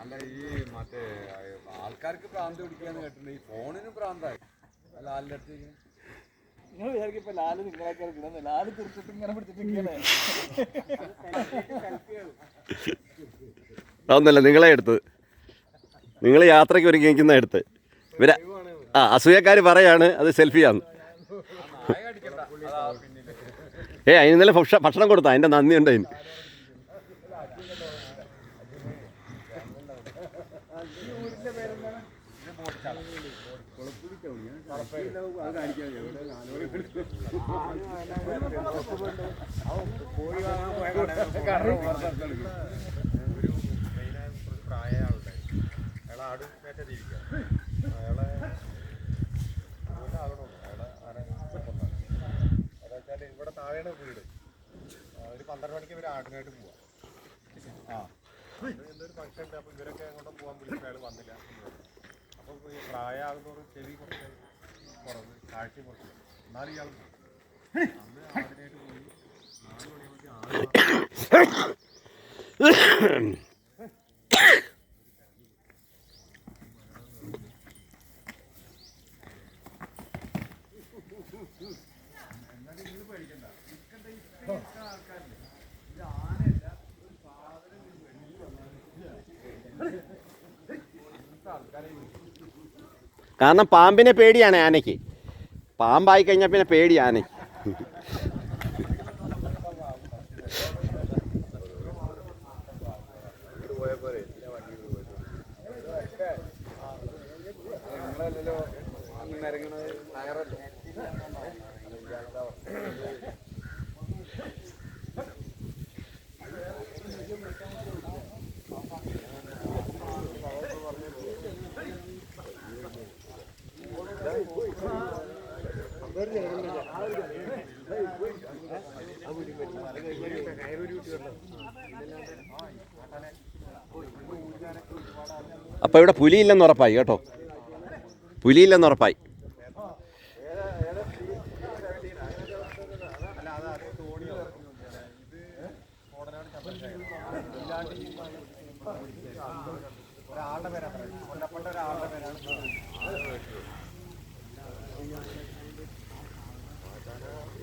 അല്ല ഈ മറ്റേ ആൾക്കാർക്ക് പ്രാന്ത് പിടിക്കാന്ന് കേട്ടിട്ടുണ്ട്. ഈ ഫോണിന് പ്രാന്തായി. ലാലിനടുത്ത് നിങ്ങൾ വിചാരിക്കും ഇപ്പൊ ലാൽ നിങ്ങളൊക്കെ എടുക്കുന്നത് ലാൽ തിരിച്ചിട്ട് ഇങ്ങനെ പിടിച്ചിട്ട് അതൊന്നല്ല നിങ്ങളെ എടുത്തത്. നിങ്ങൾ യാത്രയ്ക്ക് ഒരുങ്ങി നിൽക്കുന്ന എടുത്ത് ഇവരെ ആ അസൂയക്കാർ പറയാണ് അത് സെൽഫിയാന്ന്. ഏ അതിന് ഇന്നലെ ഭക്ഷ- ഭക്ഷണം കൊടുത്താ അതിന്റെ നന്ദിയുണ്ട് അതിന്. ഒരു മെയിനായ കുറച്ച് പ്രായമായ ആളുണ്ടായി അയാളെ ആട് മേറ്റ അയാളെ അയാളെ ആരെ കൊന്നാണ് അതെന്ന് വെച്ചാൽ ഇവിടെ താഴെയാണ് വീട് ആ, ഒരു പന്ത്രണ്ട് മണിക്ക് ഇവർ ആടിനായിട്ട് പോവാം ആ അത് എന്തൊരു ഫംഗ്ഷൻ ഉണ്ട് അപ്പോൾ ഇവരൊക്കെ അങ്ങോട്ട് പോകാൻ വിളിച്ചു അയാൾ വന്നില്ല അപ്പോൾ ഈ പ്രായമാകുന്നതോറും ചെവി കുറച്ച് കുറവ് കാഴ്ച കുറച്ച് എന്നാലും ഇയാൾ പോയി. അന്ന് ആടിനായിട്ട് പോയി നാല് മണിയാകുമ്പോഴേക്കും ആട് കാരണം പാമ്പിനെ പേടിയാണ് ആനയ്ക്ക്. പാമ്പായി കഴിഞ്ഞാൽ പിന്നെ പേടി ആനയ്ക്ക്. അപ്പോൾ ഇവിടെ പുലിയില്ലെന്ന് ഉറപ്പായി കേട്ടോ. പുലിയില്ലെന്ന് ഉറപ്പായി. ഒരാളുടെ പേരാണ് കൊല്ലപ്പെട്ട ഒരാളുടെ പേരാണ്.